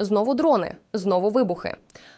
Знову дрони, знову вибухи.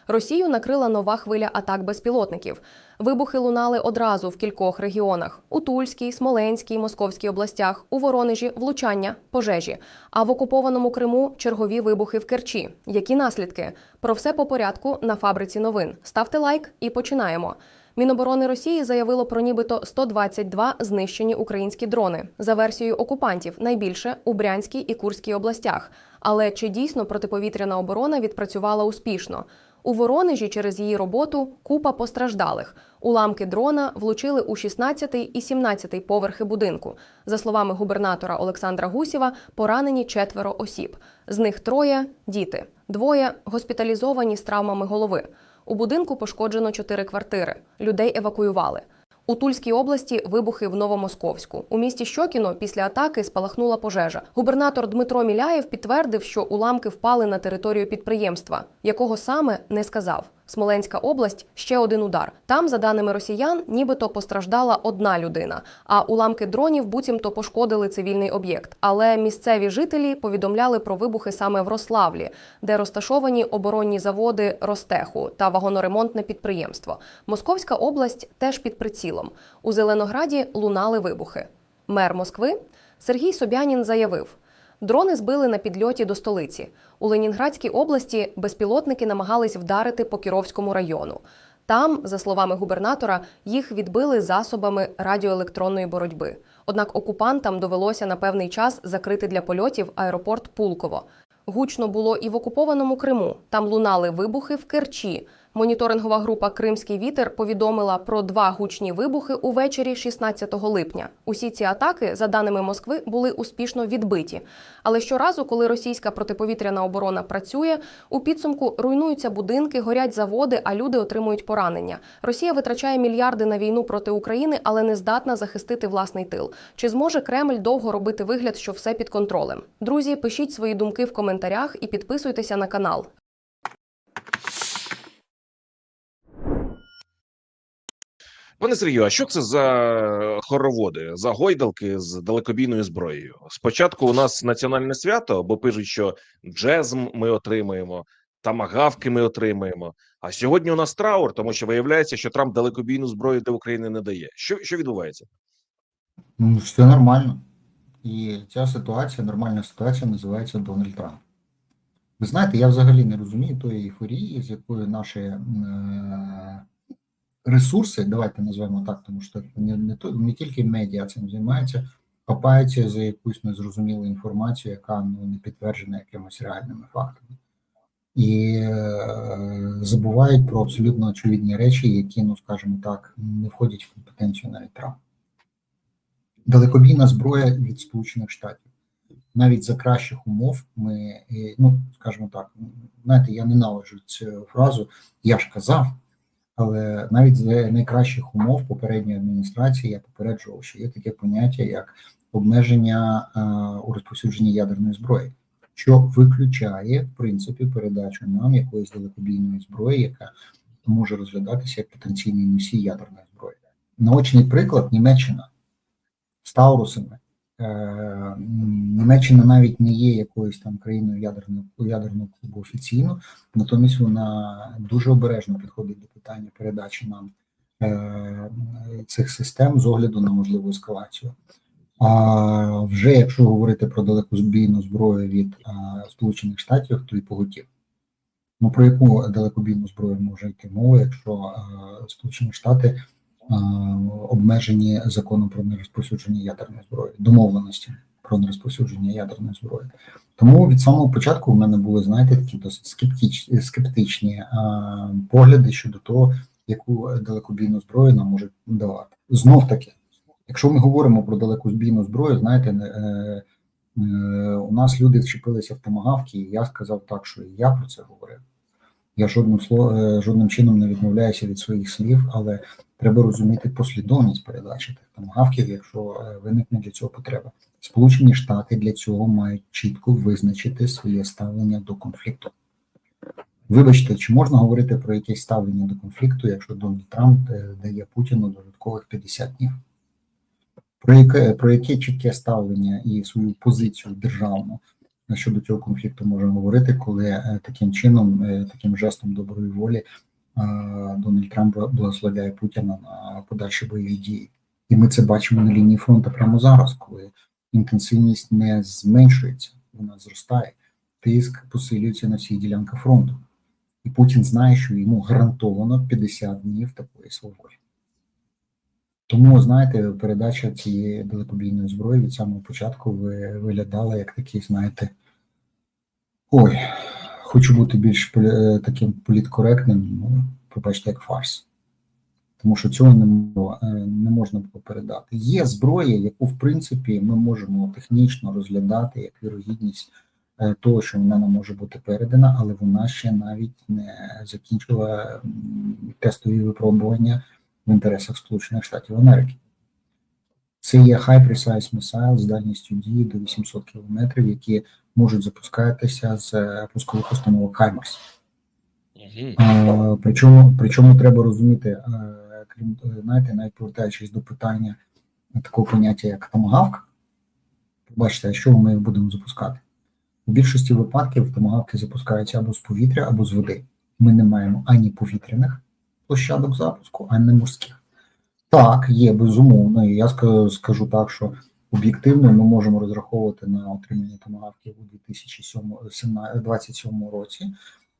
Росію накрила нова хвиля атак безпілотників. Вибухи лунали одразу в кількох регіонах: у Тульській, Смоленській, Московській областях, у Воронежі влучання, пожежі. А в окупованому Криму чергові вибухи в Керчі. Які наслідки? Про все по порядку на фабриці новин. Ставте лайк і починаємо. Міноборони Росії заявило про нібито 122 знищені українські дрони за версією окупантів, найбільше у Брянській і Курській областях. Але чи дійсно протиповітряна оборона відпрацювала успішно? У Воронежі через її роботу купа постраждалих. Уламки дрона влучили у 16 і 17 поверхи будинку. За словами губернатора Олександра Гусєва, поранені четверо осіб. З них троє діти, двоє госпіталізовані з травмами голови. У будинку пошкоджено чотири квартири. Людей евакуювали. У Тульській області вибухи в Новомосковську. У місті Щокіно після атаки спалахнула пожежа. Губернатор Дмитро Міляєв підтвердив, що уламки впали на територію підприємства, якого саме не сказав. Смоленська область ще один удар. Там, за даними росіян, нібито постраждала одна людина. А уламки дронів буцімто пошкодили цивільний об'єкт. Але місцеві жителі повідомляли про вибухи саме в Рославлі, де розташовані оборонні заводи Ростеху та вагоноремонтне підприємство. Московська область теж під прицілом. У Зеленограді лунали вибухи. Мер Москви Сергій Собянін заявив. Дрони збили на підльоті до столиці. У Ленінградській області безпілотники намагались вдарити по Кіровському району. Там, за словами губернатора, їх відбили засобами радіоелектронної боротьби. Однак окупантам довелося на певний час закрити для польотів аеропорт Пулково. Гучно було і в окупованому Криму. Там лунали вибухи в Керчі. Моніторингова група Кримський вітер повідомила про два гучні вибухи увечері 16 липня. Усі ці атаки, за даними Москви, були успішно відбиті. Але щоразу, коли російська протиповітряна оборона працює, у підсумку руйнуються будинки, горять заводи, а люди отримують поранення. Росія витрачає мільярди на війну проти України, але не здатна захистити власний тил. Чи зможе Кремль довго робити вигляд, що все під контролем? Друзі, пишіть свої думки в коментарях і підписуйтеся на канал. Пане Сергію, а що це за хороводи, за гойдалки з далекобійною зброєю? Спочатку у нас національне свято, бо пишуть, що джезм ми отримаємо, тамагавки ми отримаємо. А сьогодні у нас траур, тому що виявляється, що Трамп далекобійну зброю для України не дає. Що, що відбувається? Ну, все нормально. І ця ситуація, нормальна ситуація, називається Дональд Трамп. Ви знаєте, я взагалі не розумію тої ейфорії, з якою наші е, ресурси, давайте назвемо так, тому що не, не, не тільки медіа цим займаються, хапаються за якусь незрозумілу інформацію, яка ну, не підтверджена якимось реальними фактами. І е, забувають про абсолютно очевидні речі, які, ну скажімо так, не входять в компетенцію навіть Трампа далекобійна зброя від Сполучених Штатів. Навіть за кращих умов ми, ну скажімо так, знаєте, я ненавиджу цю фразу, я ж казав, але навіть за найкращих умов попередньої адміністрації я попереджував, що є таке поняття як обмеження е, у розповсюдженні ядерної зброї, що виключає в принципі передачу нам якоїсь далекобійної зброї, яка може розглядатися як потенційний носій ядерної зброї. Наочний приклад Німеччина з Таурусами. Е, Німеччина навіть не є якоюсь там країною ядерного ядерного клубу офіційно, натомість вона дуже обережно підходить до питання передачі нам е, цих систем з огляду на можливу ескалацію. А вже якщо говорити про далекобійну зброю від е, Сполучених Штатів, то і поготів. Ну про яку далекобійну зброю може йти мова, якщо Сполучені Штати обмежені законом про нерозповсюдження ядерної зброї, домовленості про нерозповсюдження ядерної зброї. Тому від самого початку в мене були, знаєте, такі досить скептичні, скептичні погляди щодо того, яку далекобійну зброю нам можуть давати. Знов таки, якщо ми говоримо про далекобійну зброю, знаєте, е, е, у нас люди вчепилися в томагавки, і я сказав так, що і я про це говорив. Я жодним словом, жодним чином не відмовляюся від своїх слів, але треба розуміти послідовність передачі тих томагавків, якщо виникне для цього потреба. Сполучені Штати для цього мають чітко визначити своє ставлення до конфлікту. Вибачте, чи можна говорити про якесь ставлення до конфлікту, якщо Дональд Трамп дає Путіну додаткових 50 днів? Про яке про яке чітке ставлення і свою позицію державну щодо цього конфлікту можемо говорити, коли е, таким чином, е, таким жестом доброї волі е, Дональд Трамп благословляє Путіна на подальші бойові дії. І ми це бачимо на лінії фронту прямо зараз, коли інтенсивність не зменшується, вона зростає, тиск посилюється на всіх ділянках фронту. І Путін знає, що йому гарантовано 50 днів такої свободи. Тому, знаєте, передача цієї далекобійної зброї від самого початку ви- виглядала як такий, знаєте, ой, хочу бути більш е, таким політкоректним, ну, пробачте, як фарс. Тому що цього не, е, не можна було передати. Є зброя, яку, в принципі, ми можемо технічно розглядати як вірогідність е, того, що вона нам може бути передана, але вона ще навіть не закінчила тестові випробування в інтересах Сполучених Штатів Америки. Це є High Precise Missile з дальністю дії до 800 км, які можуть запускатися з пускових установок HIMARS. Причому, причому треба розуміти, е, крім е, знаєте, навіть повертаючись до питання такого поняття, як томагавк, побачите, а що ми їх будемо запускати? У більшості випадків томагавки запускаються або з повітря, або з води. Ми не маємо ані повітряних площадок запуску, ані морських. Так, є безумовно, і я скажу так, що об'єктивно ми можемо розраховувати на отримання томагавків у 2027 році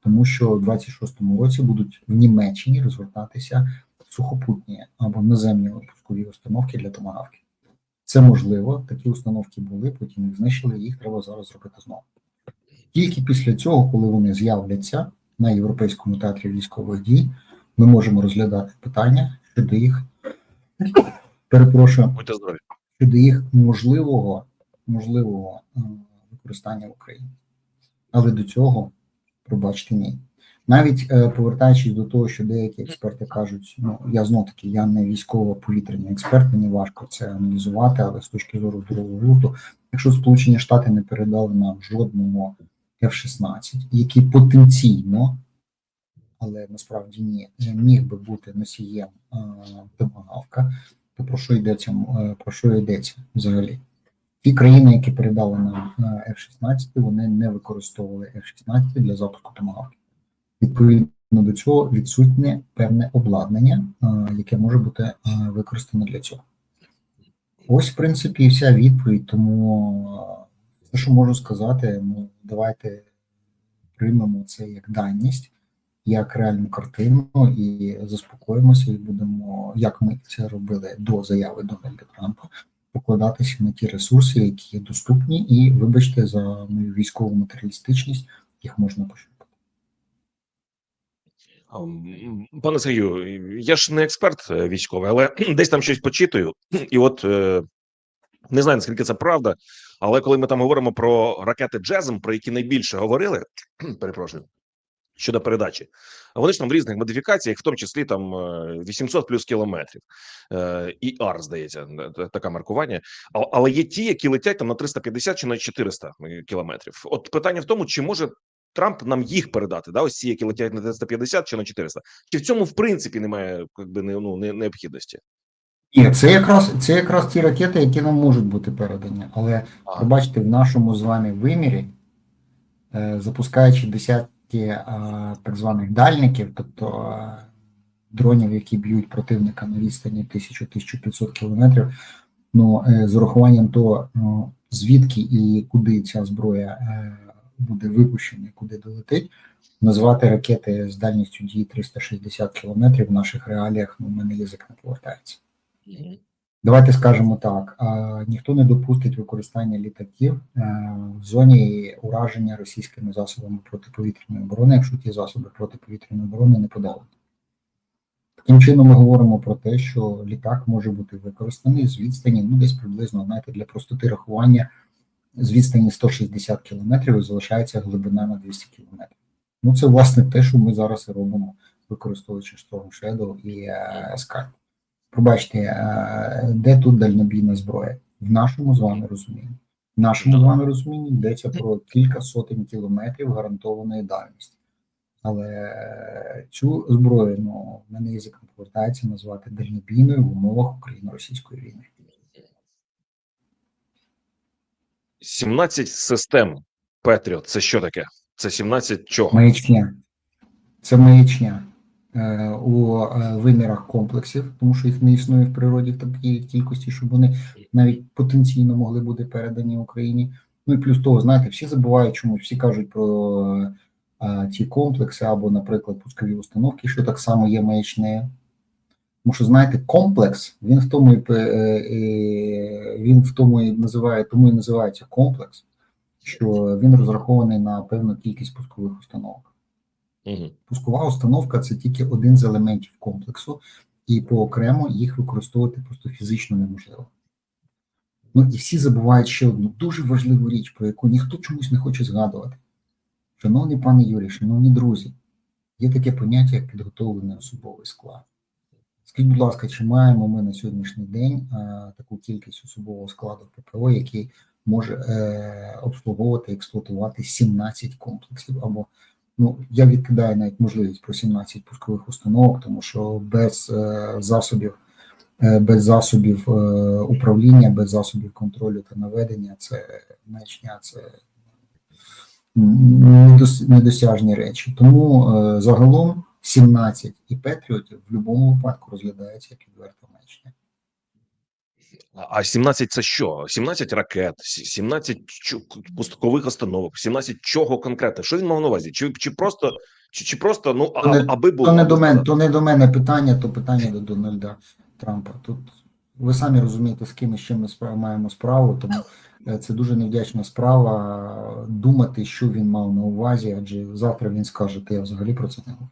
тому що в 26-му році будуть в Німеччині розгортатися сухопутні або наземні пускові установки для томагавки. Це можливо, такі установки були, потім їх знищили, їх треба зараз зробити знову. Тільки після цього, коли вони з'являться на європейському театрі військових дій, ми можемо розглядати питання щодо їх, перепрошую, Будьте здорові. Щодо їх можливого, можливого е, використання в Україні. Але до цього, пробачте, ні. Навіть е, повертаючись до того, що деякі експерти кажуть, ну я знов таки, я не військово-повітряний експерт, мені важко це аналізувати, але з точки зору здорового глузду, якщо Сполучені Штати не передали нам жодного F-16, який потенційно, але насправді ні, міг би бути носієм е, томагавка, то про що йдеться е, про що йдеться взагалі? Ті країни, які передали нам е, F-16, вони не використовували F-16 для запуску томагавки. Відповідно до цього відсутнє певне обладнання, е, яке може бути е, використано для цього. Ось, в принципі, і вся відповідь. Тому те, що можу сказати, ну давайте приймемо це як даність, як реальну картину, і заспокоїмося, і будемо, як ми це робили до заяви Дональда Трампа, покладатися на ті ресурси, які доступні, і вибачте за мою військову матеріалістичність, їх можна пощупати. Пане Сергію, я ж не експерт е, військовий, але десь там щось почитую, і от е, не знаю наскільки це правда, але коли ми там говоримо про ракети Джезм, про які найбільше говорили, перепрошую, щодо передачі, вони ж там в різних модифікаціях, в тому числі там е, 800 плюс кілометрів, е, і АР, здається, таке маркування. А- Але є ті, які летять там на 350 чи на 400 кілометрів. От питання в тому, чи може Трамп нам їх передати, да, ось ці, які летять на 350 чи на 400. Чи в цьому в принципі немає якби не, ну, не, необхідності? Ні, це якраз це якраз ті ракети, які нам можуть бути передані. Але А. пробачте, в нашому з вами вимірі, е, запускаючи десятки е, так званих дальників, тобто е, дронів, які б'ють противника на відстані 1000-1500 кілометрів, ну е, з урахуванням того, ну, звідки і куди ця зброя буде випущена, куди долетить, назвати ракети з дальністю дії 360 кілометрів в наших реаліях, ну, мене язик не повертається. Давайте скажемо так: ніхто не допустить використання літаків е, в зоні ураження російськими засобами протиповітряної оборони, якщо ті засоби протиповітряної оборони не подали. Таким чином, ми говоримо про те, що літак може бути використаний з відстані, ну десь приблизно, знаєте, для простоти рахування з відстані 160 кілометрів і залишається глибина на 200 кілометрів. Ну, це власне те, що ми зараз і робимо, використовуючи Storm Shadow і е, Skype. Пробачте, е, де тут дальнобійна зброя? В нашому з вами розумінні. В нашому з вами розумінні йдеться про кілька сотень кілометрів гарантованої дальності. Але е, цю зброю, ну, в мене язик не повертається назвати дальнобійною в умовах Україно-російської війни. 17 систем Петріот, це що таке? Це 17 чого? Маячня. Це маячня у е, вимірах комплексів, тому що їх не існує в природі в такій кількості, щоб вони навіть потенційно могли бути передані Україні. Ну і плюс того, знаєте, всі забувають чомусь, всі кажуть про е, ті комплекси або, наприклад, пускові установки, що так само є маячнею. Тому що, знаєте, комплекс, він в тому і е, е, він в тому і називає, тому і називається комплекс, що він розрахований на певну кількість пускових установок. Угу. Пускова установка це тільки один з елементів комплексу, і поокремо їх використовувати просто фізично неможливо. Ну і всі забувають ще одну дуже важливу річ, про яку ніхто чомусь не хоче згадувати. Шановний пане Юрій, шановні друзі, є таке поняття, як підготовлений особовий склад. Скажіть, будь ласка, чи маємо ми на сьогоднішній день а, таку кількість особового складу ППО, який може е, обслуговувати експлуатувати 17 комплексів або Ну, я відкидаю навіть можливість про 17 пускових установок, тому що без е, засобів, е, без засобів е, управління, без засобів контролю та наведення, це маячня, це недос- недосяжні речі. Тому загалом 17 і Петріотів в будь-якому випадку розглядається як відверта маячня. А 17 це що? 17 ракет, сі- 17 чу- пускових установок, 17 чого конкретно? Що він мав на увазі? Чи, чи просто, чи, чи просто ну а, То не- аби було То не до мене, то не до мене питання, то питання до Дональда Трампа. Тут ви самі розумієте, з ким і з чим ми справ- маємо справу, тому е, це дуже невдячна справа думати, що він мав на увазі, адже завтра він скаже, ти я взагалі про це не говорю.